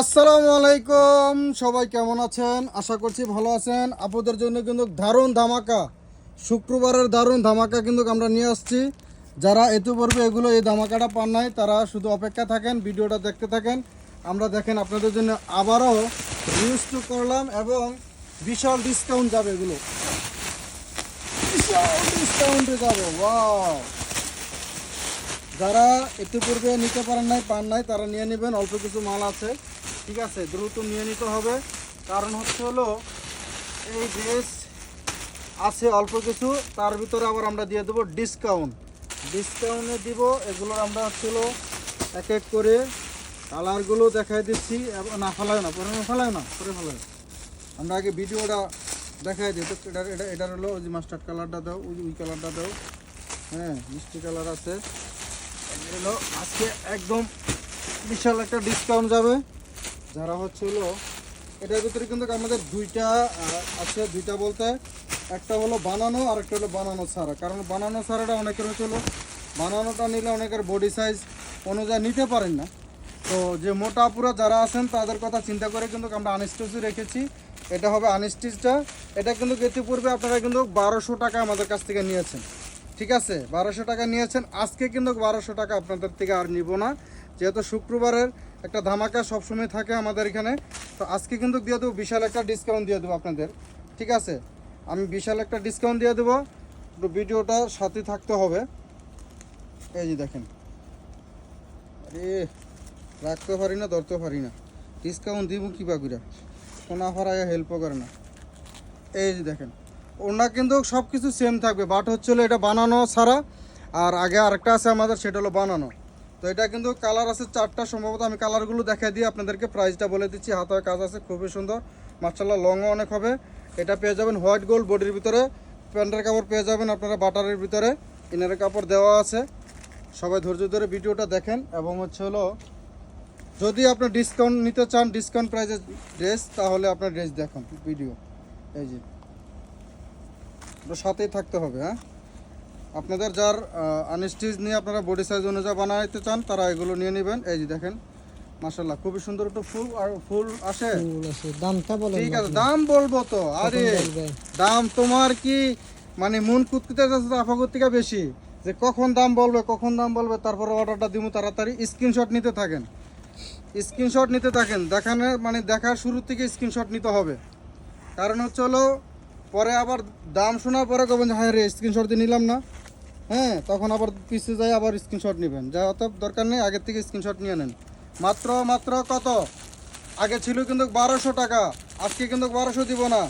আসসালামু আলাইকুম। সবাই কেমন আছেন? আশা করছি ভালো আছেন। আপনাদের জন্য কিন্তু দারুণ ধামাকা। শুক্রবারের দারুণ ধামাকা কিন্তু আমরা নিয়ে আসছি। যারা ইতিপূর্বে এগুলো এই ধামাকাটা পান নাই, তারা শুধু অপেক্ষা থাকেন, ভিডিওটা দেখতে থাকেন। আমরা দেখেন আপনাদের জন্য আবারও রিউজ টু করলাম এবং বিশাল ডিসকাউন্ট যাবে এগুলো। বিশাল ডিসকাউন্টে যাবে যারা ইতিপূর্বে নিতে পারেন নাই, পান নাই, তারা নিয়ে নেবেন, অল্প কিছু মাল আছে। ঠিক আছে, দ্রুত নিয়ে নিতে হবে। কারণ হচ্ছে হলো, এই ড্রেস আছে অল্প কিছু, তার ভিতরে আবার আমরা দিয়ে দেবো ডিসকাউন্ট ডিসকাউন্টে দিব, এগুলোর আমরা হচ্ছে হলো এক এক করে কালারগুলো দেখাই দিচ্ছি। না, ফেলায় না, পরে ফেলায় না, পরে ফেলায়। আমরা আগে ভিডিওটা দেখাই দিই। তো এটা এটা, এটার হলো ওই যে মাস্টার্ড কালারটা দাও, ওই ওই কালারটা দাও। হ্যাঁ মিষ্টি কালার আছে। আজকে একদম বিশাল একটা ডিসকাউন্ট যাবে। যারা হচ্ছে হলো এটার ভিতরে কিন্তু আমাদের দুইটা আছে, দুইটা বলতে। একটা হলো বানানো আর একটা হলো বানানো ছাড়া। কারণ বানানো ছাড়াটা অনেকের হচ্ছে হলো বানানোটা নিলে অনেকের বডি সাইজ অনুযায়ী নিতে পারেন না। তো যে মোটা পুরো যারা আছেন, তাদের কথা চিন্তা করে কিন্তু আমরা আনস্টিচই রেখেছি। এটা হবে আনস্টিচটা এটা কিন্তু ইতিপূর্বে আপনারা কিন্তু বারোশো টাকা আমাদের কাছ থেকে নিয়েছেন। ঠিক আছে? বারোশো টাকা নিয়েছেন। আজকে কিন্তু বারোশো টাকা আপনাদের থেকে আর নিব না। যেহেতু শুক্রবারের একটা ধামাকা সবসময় থাকে আমাদের এখানে। তো আজকে কিন্তু দিয়ে দেবো, বিশাল একটা ডিসকাউন্ট দিয়ে দেবো আপনাদের। ঠিক আছে? আমি বিশাল একটা ডিসকাউন্ট দিয়ে দেবো। একটু ভিডিওটা সাথে থাকতে হবে। এই যে দেখেন। আরে, রাখতে পারি না, ধরতে পারি না। ডিসকাউন্ট দিব কী বাগুরা কোনা ফরায় হেল্পও করে না। এই যে দেখেন। ওনা কিন্তু সব কিছু সেম থাকবে বাট হচ্ছে এটা বানানো ছাড়া। আর আগে আরেকটা আছে আমাদের, সেটা হলো বানানো। তো এটা কিন্তু কালার আছে চারটা, সম্ভবত আমি কালারগুলো দেখাই দিয়ে আপনাদেরকে প্রাইসটা বলে দিচ্ছি। হাতে কাজ আছে, খুবই সুন্দর। মার্শাল্লাহ লংও অনেক হবে। এটা পেয়ে যাবেন হোয়াইট গোল্ড বডির ভিতরে। প্যান্টের কাপড় পেয়ে যাবেন আপনারা বাটারের ভিতরে। ইনারের কাপড় দেওয়া আছে। সবাই ধৈর্য ধরে ভিডিওটা দেখেন। এবং হচ্ছে হলো, যদি আপনার ডিসকাউন্ট নিতে চান ডিসকাউন্ট প্রাইসের ড্রেস তাহলে আপনার ড্রেস দেখুন ভিডিও এই যে। সাথেই থাকতে হবে হ্যাঁ? আপনাদের যার আনস্টিচ নিয়ে আপনারা বডি সাইজ অনুযায়ী বানাইতে চান তারা এগুলো নিয়ে নেবেন। এই যে দেখেন মাশাল্লাহ খুবই সুন্দর একটু ফুল আর ফুল আসে। দামটা বলেন ঠিক আছে দাম বলব তো আরে দাম তোমার কি মানে মন কুতকুতে যাচ্ছে আফাগত থেকে বেশি যে কখন দাম বলবে কখন দাম বলবে তারপরে অর্ডারটা দিব তাড়াতাড়ি। স্ক্রিনশট নিতে থাকেন। স্ক্রিনশট নিতে থাকেন দেখানো মানে দেখার শুরু থেকে স্ক্রিনশট নিতে হবে। কারণ হচ্ছে হলো পরে আবার দাম শোনার পরে কবেন যে হ্যাঁ রে স্ক্রিনশট দিয়ে নিলাম না। হ্যাঁ তখন আবার পিছিয়ে যাই আবার স্ক্রিনশট নেবেন। যা অত দরকার নেই আগের থেকে স্ক্রিনশট নিয়ে নেন। মাত্র মাত্র কত? আগে ছিল কিন্তু বারোশো টাকা আজকে কিন্তু বারোশো দিব না।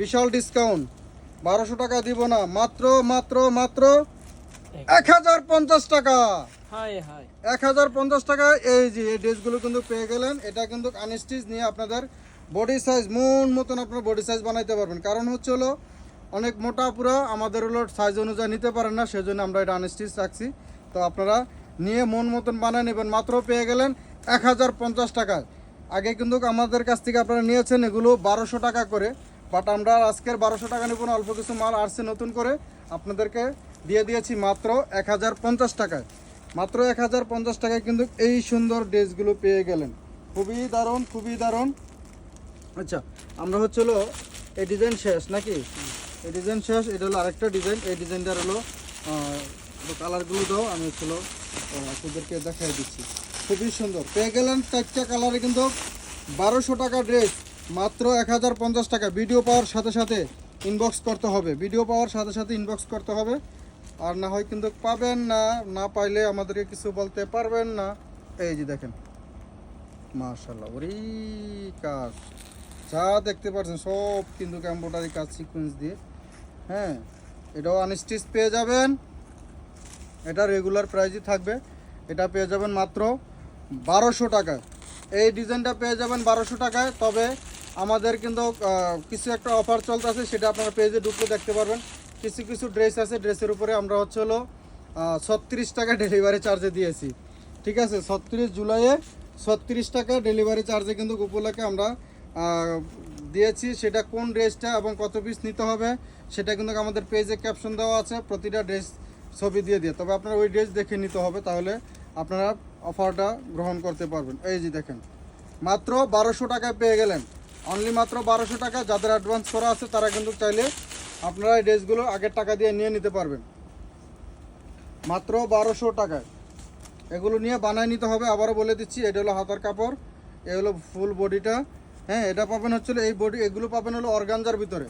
বিশাল ডিসকাউন্ট বারোশো টাকা দিব না। মাত্র মাত্র মাত্র এক হাজার পঞ্চাশ টাকা। এক হাজার পঞ্চাশ টাকা। এই যে এই ড্রেসগুলো কিন্তু পেয়ে গেলেন। এটা কিন্তু আনস্টিচ নিয়ে আপনাদের বডি সাইজ মন মতন আপনার বডি সাইজ বানাইতে পারবেন। কারণ হচ্ছে হলো অনেক মোটা পুরো, আমাদের হলো সাইজ অনুযায়ী নিতে পারেন না, সেজন্য আমরা এটা আনস্টিচ রাখছি। তো আপনারা নিয়ে মন মতন বানিয়ে নেবেন, মাত্র পেয়ে গেলেন এক হাজার পঞ্চাশ টাকায়। আগে কিন্তু আমাদের কাছ থেকে আপনারা নিয়েছেন এগুলো বারোশো টাকা করে বাট আমরা আজকের বারোশো টাকা নেব না, অল্প কিছু মাল আসছে নতুন করে। আপনাদেরকে দিয়ে দিয়েছি মাত্র এক হাজার পঞ্চাশ টাকায়। মাত্র এক হাজার পঞ্চাশ টাকায় কিন্তু এই সুন্দর ড্রেসগুলো পেয়ে গেলেন। খুবই দারুণ খুবই দারুণ। আচ্ছা আমরা হচ্ছে হলো এই ডিজাইন শেষ নাকি? এই ডিজাইন শেষ, এটা হলো আরেকটা ডিজাইন। এই ডিজাইনটার হলো কালারগুলো দাও, আমি হচ্ছে হলো আপনাদেরকে দেখাই দিচ্ছি। খুবই সুন্দর। পেয়ে গেলেন চারটা কালারে কিন্তু বারোশো টাকা ড্রেস, মাত্র এক হাজার পঞ্চাশ টাকা। ভিডিও পাওয়ার সাথে সাথে ইনবক্স করতে হবে। ভিডিও পাওয়ার সাথে সাথে ইনবক্স করতে হবে। আর না হয় কিন্তু পাবেন না না পাইলে আমাদেরকে কিছু বলতে পারবেন না। এই যে দেখেন। মার্শাল্লাহ ওরে কাজ। যা দেখতে পাচ্ছেন, সব কিন্তু এম্ব্রয়ডারি কাজ সিকোয়েন্স দিয়ে। হ্যাঁ এটাও আনস্টিচ পেয়ে যাবেন। এটা রেগুলার প্রাইজই থাকবে। এটা পেয়ে যাবেন মাত্র বারোশো টাকায় এই ডিজাইনটা পেয়ে যাবেন বারোশো টাকায়। তবে আমাদের কিন্তু কিছু একটা অফার চলতেছে, সেটা আপনারা পেজে ঢুকলে দেখতে পারবেন। কিছু কিছু ড্রেস আছে ড্রেসের উপরে আমরা হচ্ছে হলো ছত্রিশ টাকা ডেলিভারি চার্জে দিয়েছি। ঠিক আছে? ছত্রিশ জুলাইয়ে ছত্রিশ টাকা ডেলিভারি চার্জে কিন্তু উপলক্ষে আমরা দিয়েছি, সেটা কোন ড্রেসটা এবং কত পিস নিতে হবে, সেটা কিন্তু আমাদের পেজে ক্যাপশন দেওয়া আছে, প্রতিটা ড্রেস ছবি দিয়ে দিয়ে। তবে আপনার ওই ড্রেস দেখে নিতে হবে, তাহলে আপনারা অফারটা গ্রহণ করতে পারবেন। এই যে দেখেন, মাত্র বারোশো টাকায় পেয়ে গেলেন। অনলি মাত্র বারোশো টাকা, যাদের অ্যাডভান্স করা আছে, তারা কিন্তু চাইলে আপনারা এই ড্রেসগুলো আগের টাকা দিয়ে নিয়ে নিতে পারবেন। মাত্র বারোশো টাকায়। এগুলো নিয়ে বানায় নিতে হবে, আবারও বলে দিচ্ছি, এটা হলো হাতার কাপড়, এ হলো ফুল বডিটা হ্যাঁ এটা পাবেন হচ্ছে এই বডি এগুলো পাবেন হলো অর্গানজার ভিতরে।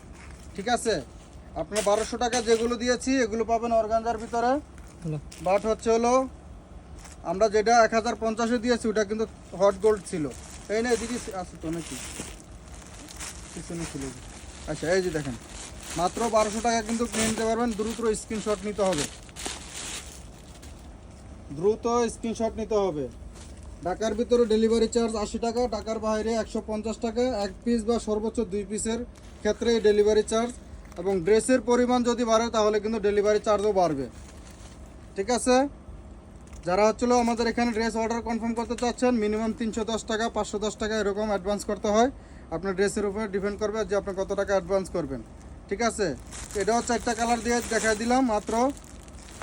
ঠিক আছে? আপনার বারোশো টাকা যেগুলো দিয়েছি এগুলো পাবেন অর্গানজার ভিতরে। বাট হচ্ছে হলো আমরা যেটা এক হাজার পঞ্চাশে দিয়েছি ওটা কিন্তু হট গোল্ড ছিল। এই না এদিকে আছে তো নাকি? পিছনে ছিল। আচ্ছা এই যে দেখেন। মাত্র বারোশো টাকা কিন্তু কিনে নিতে পারবেন দ্রুত স্ক্রিনশট নিতে হবে। দ্রুত স্ক্রিনশট নিতে হবে। ঢাকার ভিতরে ডেলিভারি চার্জ আশি টাকা, ঢাকার বাইরে একশো পঞ্চাশ টাকা। এক পিস বা সর্বোচ্চ দুই পিসের ক্ষেত্রে ডেলিভারি চার্জ। এবং ড্রেসের পরিমাণ যদি বাড়ে, তাহলে কিন্তু ডেলিভারি চার্জও বাড়বে। ঠিক আছে? যারা হচ্ছিল আমাদের এখানে ড্রেস অর্ডার কনফার্ম করতে চাচ্ছেন, মিনিমাম তিনশো দশ টাকা, পাঁচশো দশ টাকা এরকম অ্যাডভান্স করতে হয়। আপনার ড্রেসের উপরে ডিপেন্ড করবে যে আপনি কত টাকা অ্যাডভান্স করবেন। ঠিক আছে? এটাও চারটা কালার দিয়ে দেখাই দিলাম, মাত্র।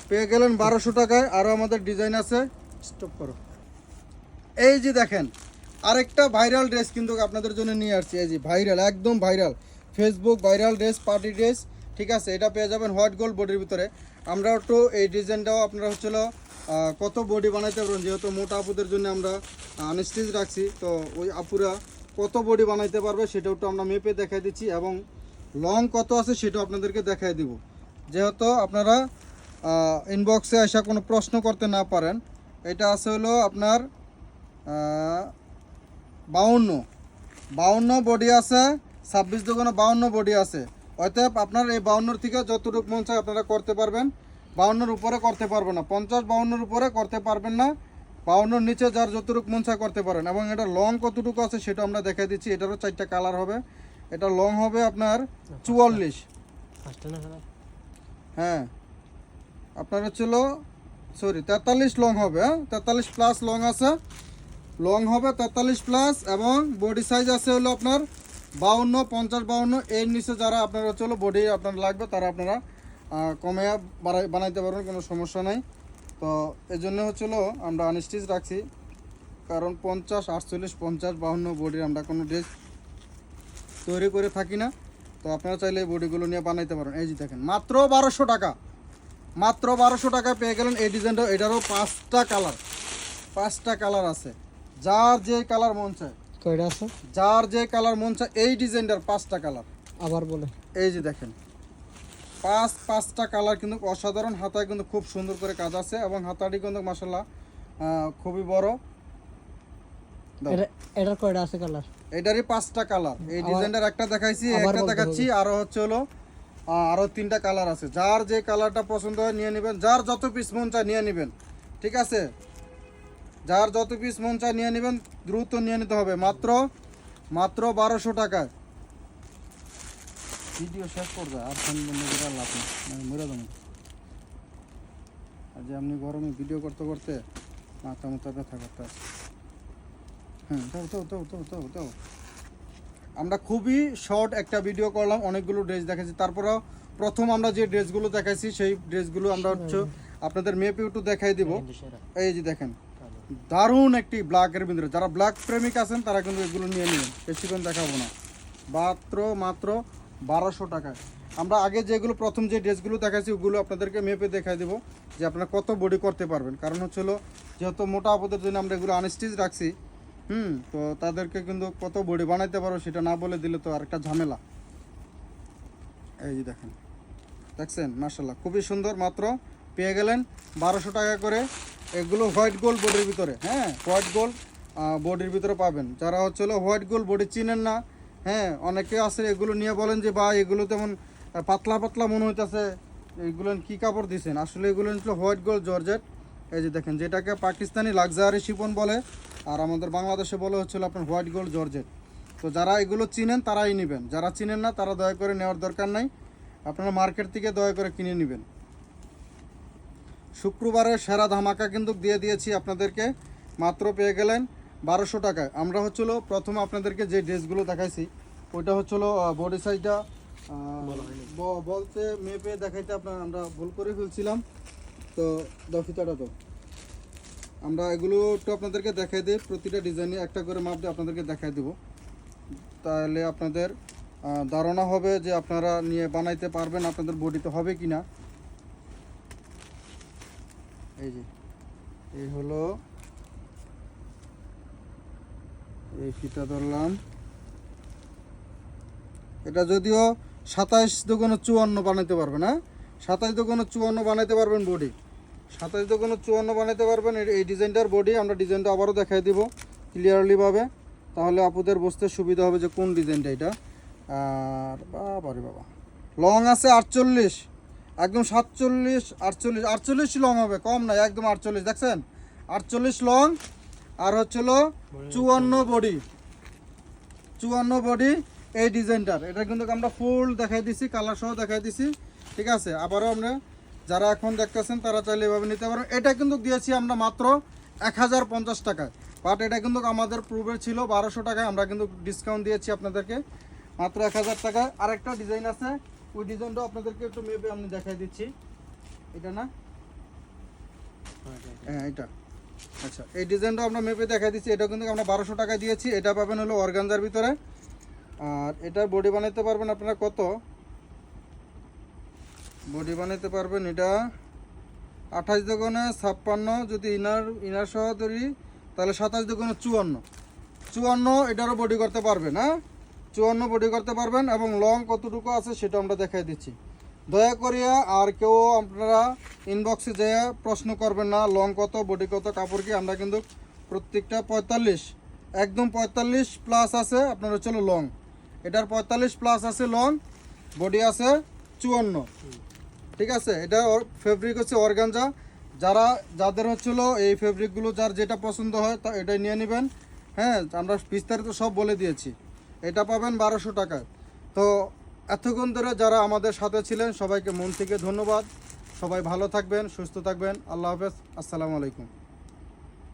পেয়ে গেলেন বারোশো টাকায়। আরও আমাদের ডিজাইন আছে। স্টপ করো। এই যে দেখেন, আরেকটা ভাইরাল ড্রেস কিন্তু আপনাদের জন্য নিয়ে আসছি। এই যে ভাইরাল একদম viral Facebook viral dress party dress ঠিক আছে? এটা পেয়ে যাবেন হোয়াইট গোল্ড বডির ভিতরে। আমরা একটু এই ডিজাইনটাও আপনারা হচ্ছিল কত বডি বানাইতে পারবেন? যেহেতু মোটা আপুদের জন্য আমরা আনস্টিচ রাখছি, তো ওই আপুরা কত বডি বানাইতে পারবে সেটাও একটু আমরা মেপে দেখাই দিচ্ছি এবং লং কত আছে সেটাও আপনাদেরকে দেখাই দিব। যেহেতু আপনারা ইনবক্সে আসা কোনো প্রশ্ন করতে না পারেন, এটা আছে হলো আপনার বাউন্ন। বাউন্ন বডি আছে ছাব্বিশ দোকানে বাউন্ন বডি আছে। অতএব আপনার এই বাউন্নর থেকে যতটুকু মন চায় আপনারা করতে পারবেন। বাউন্নর উপরে করতে পারবেন না। পঞ্চাশ বাউন্নর উপরে করতে পারবেন না। বাউন্নর নিচে যার যতটুকু মন চায় করতে পারেন। এবং এটা লং কতটুকু আছে সেটা আমরা দেখাই দিচ্ছি। এটারও চারটা কালার হবে। এটা লং হবে আপনার চুয়াল্লিশ। হ্যাঁ। আপনার হচ্ছিল সরি তেতাল্লিশ লং হবে হ্যাঁ? তেতাল্লিশ প্লাস লং আছে। লং হবে তেতাল্লিশ প্লাস এবং বডি সাইজ আছে হলো আপনার বাউন্ন, পঞ্চাশ বাউন্ন, এর নিচে যারা আপনার হচ্ছে বডি আপনার লাগবে, তারা আপনারা কমে বানাইতে পারবেন, কোনো সমস্যা নাই। তো এই জন্য হচ্ছিল আমরা আনস্টিচ রাখছি, কারণ পঞ্চাশ, আটচল্লিশ, পঞ্চাশ বাউন্ন বডির আমরা কোনো ড্রেস তৈরি করে থাকি না। তো আপনারা চাইলে এই বডিগুলো নিয়ে বানাইতে পারেন। এই যে দেখেন, মাত্র বারোশো টাকা, মাত্র বারোশো টাকা পেয়ে গেলেন এই ডিজাইনটা এটারও পাঁচটা কালার পাঁচটা কালার আছে। যার যে কালার মন চায়। কয়টা আছে? যার যে কালার মন চায় এই ডিজাইনটার পাঁচটা কালার। আবার বলে। এই যে দেখেন পাঁচ পাঁচটা কালার কিন্তু অসাধারণ হাতায় কিন্তু খুব সুন্দর করে কাজ আছে এবং হাতাটি কিন্তু মাসাল্লাহ খুবই বড়। এটার কয়টা আছে কালার? এটারই পাঁচটা কালার। এই ডিজাইনটার একটা দেখাইছি একটা দেখাচ্ছি আরও হচ্ছে হলো আরও তিনটা কালার আছে। যার যে কালারটা পছন্দ হয় নিয়ে নেবেন। যার যত পিস মন চায় নিয়ে নেবেন। ঠিক আছে? যার যত পিস মন চায় নিয়ে নেবেন দ্রুত নিয়ে নিতে হবে। মাত্র মাত্র বারোশো টাকায়। ভিডিও শেষ করবে আর ফোন বন্ধ করে লাভ নেই। মরে যাব। আর যে আপনি গরমে ভিডিও করতে করতে মাথা মাথা ব্যথা করতে হ্যাঁ দাও দাও দাও দাও দাও দাও আমরা খুবই শর্ট একটা ভিডিও করলাম অনেকগুলো ড্রেস দেখাচ্ছি তারপরেও প্রথম আমরা যে ড্রেসগুলো দেখাইছি সেই ড্রেসগুলো আমরা হচ্ছে আপনাদের মেপে একটু দেখাই দিব। এই যে দেখেন দারুণ একটি ব্ল্যাকের ভিতরে। যারা ব্ল্যাক প্রেমিক আছেন, তারা কিন্তু এগুলো নিয়ে নেবেন বেশিক্ষণ দেখাবো না। মাত্র মাত্র বারোশো টাকায়। আমরা আগে যেগুলো, প্রথম যে ড্রেসগুলো দেখাইছি, ওগুলো আপনাদেরকে মেপে দেখাই দেবো যে আপনারা কত বডি করতে পারবেন। কারণ হচ্ছে হলো, যেহেতু মোটা আপদের জন্য আমরা এগুলো আনস্টিচ রাখছি, হুম, তো তাদেরকে কিন্তু কত বডি বানাইতে পারো সেটা না বলে দিলে তো আরেকটা ঝামেলা। এই যে দেখেন। দেখছেন? মার্শাল্লাহ খুবই সুন্দর, মাত্র পেয়ে গেলেন বারোশো টাকা করে। এগুলো হোয়াইট গোল্ড বডির ভিতরে হ্যাঁ হোয়াইট গোল্ড বডির ভিতরে পাবেন। যারা হচ্ছে হলো হোয়াইট গোল্ড বডি চিনেন না হ্যাঁ অনেকে আছে এগুলো নিয়ে বলেন যে বা এগুলো তেমন পাতলা পাতলা মনে হইতেছে, এগুলো কি কাপড় দিছেন? আসলে এগুলো ছিল হোয়াইট গোল্ড জর্জেট। এই যে দেখেন, যেটাকে পাকিস্তানি লাক্সারি শিপন বলে, আর আমাদের বাংলাদেশে বলে হচ্ছিল আপনার হোয়াইট গোল্ড জর্জেট। তো যারা এগুলো চিনেন, তারাই নেবেন। যারা চিনেন না, তারা দয়া করে নেওয়ার দরকার নাই। আপনারা মার্কেট থেকে দয়া করে কিনে নেবেন। শুক্রবারের সেরা ধামাকা কিন্তু দিয়ে দিয়েছি আপনাদেরকে। মাত্র পেয়ে গেলেন বারোশো টাকায়। আমরা হচ্ছিল প্রথম আপনাদেরকে যে ড্রেসগুলো দেখাইছি ওইটা হচ্ছিল বডি সাইজটা বলতে মেপে দেখাইতে আপনার আমরা ভুল করে ফেলছিলাম। তো দফিতাটা তো। আমরা এগুলো একটু আপনাদেরকে দেখাই দিই প্রতিটা ডিজাইনে একটা করে মাপ দিয়ে আপনাদেরকে দেখাই দেব। তাহলে আপনাদের ধারণা হবে যে আপনারা নিয়ে বানাইতে পারবেন আপনাদের বডিতে হবে কি না এই যে, এই হলো, এই ফিতা ধরলাম। এটা যদিও সাতাইশ দোকানো চুয়ান্ন বানাইতে পারবেন হ্যাঁ? সাতাইশ দোকানো চুয়ান্ন বানাইতে পারবেন বডি সাতাইশ দোকানো চুয়ান্ন বানাইতে পারবেন এই- ডিজাইনটার বডি আমরা ডিজাইনটা আবারও দেখাই দিব ক্লিয়ারলিভাবে তাহলে আপুদের বসতে সুবিধা হবে যে কোন ডিজাইনটা এটা। আর বাবা রে বাবা। লং আছে আটচল্লিশ। একদম সাতচল্লিশ আটচল্লিশ আটচল্লিশ লং হবে কম নাই একদম আটচল্লিশ দেখছেন? আটচল্লিশ লং আর হচ্ছিল চুয়ান্ন বডি চুয়ান্ন বডি এই ডিজাইনটার। এটা কিন্তু আমরা ফুল দেখাই দিছি কালার সহ দেখাই দিছি ঠিক আছে? আবারও আমরা যারা এখন দেখতেছেন তারা চাইলে এভাবে নিতে পারেন। এটা কিন্তু দিয়েছি আমরা মাত্র এক হাজার পঞ্চাশ টাকায়। বাট এটা কিন্তু আমাদের পূর্বের ছিল বারোশো টাকায় আমরা কিন্তু ডিসকাউন্ট দিয়েছি আপনাদেরকে। মাত্র এক হাজার টাকায়। আরেকটা ডিজাইন আছে ওই ডিজাইনটাও আপনাদেরকে একটু মেপে আমি দেখাই দিচ্ছি। এটা না? হ্যাঁ এটা। আচ্ছা এই ডিজাইনটা আমরা মেপে দেখাই দিচ্ছি। এটা কিন্তু আমরা বারোশো টাকায় দিয়েছি। এটা পাবেন হলো অর্গানজার ভিতরে। আর এটার বডি বানাইতে পারবেন আপনারা কত? বডি বানাইতে পারবেন এটা আঠাশ দোকানে ছাপ্পান্ন, যদি ইনার ইনার সহ ধরি তাহলে সাতাশ দোকানে চুয়ান্ন। চুয়ান্ন এটারও বডি করতে পারবেন হ্যাঁ? চুয়ান্ন বডি করতে পারবেন এবং লং কতটুকু আছে সেটা আমরা দেখাই দিচ্ছি। দয়া করিয়া আর কেউ আপনারা ইনবক্সে যেয়ে প্রশ্ন করবেন না লং কত বডি কত, কাপড় কি, আমরা কিন্তু প্রত্যেকটা পঁয়তাল্লিশ, একদম পঁয়তাল্লিশ প্লাস আছে, আপনার হচ্ছে লং এটার পঁয়তাল্লিশ প্লাস আছে লং বডি আছে চুয়ান্ন। ঠিক আছে? এটা ফেব্রিক হচ্ছে অর্গানজা যারা, যাদের হচ্ছিল এই ফেব্রিকগুলো যার যেটা পছন্দ হয়, তা এটাই নিয়ে নেবেন। হ্যাঁ আমরা বিস্তারিত সব বলে দিয়েছি। এটা পাবেন বারোশো টাকায়। তো এতক্ষণ ধরে যারা আমাদের সাথে ছিলেন, সবাইকে মন থেকে ধন্যবাদ। সবাই ভালো থাকবেন, সুস্থ থাকবেন। আল্লাহ হাফেজ। আসসালামু আলাইকুম।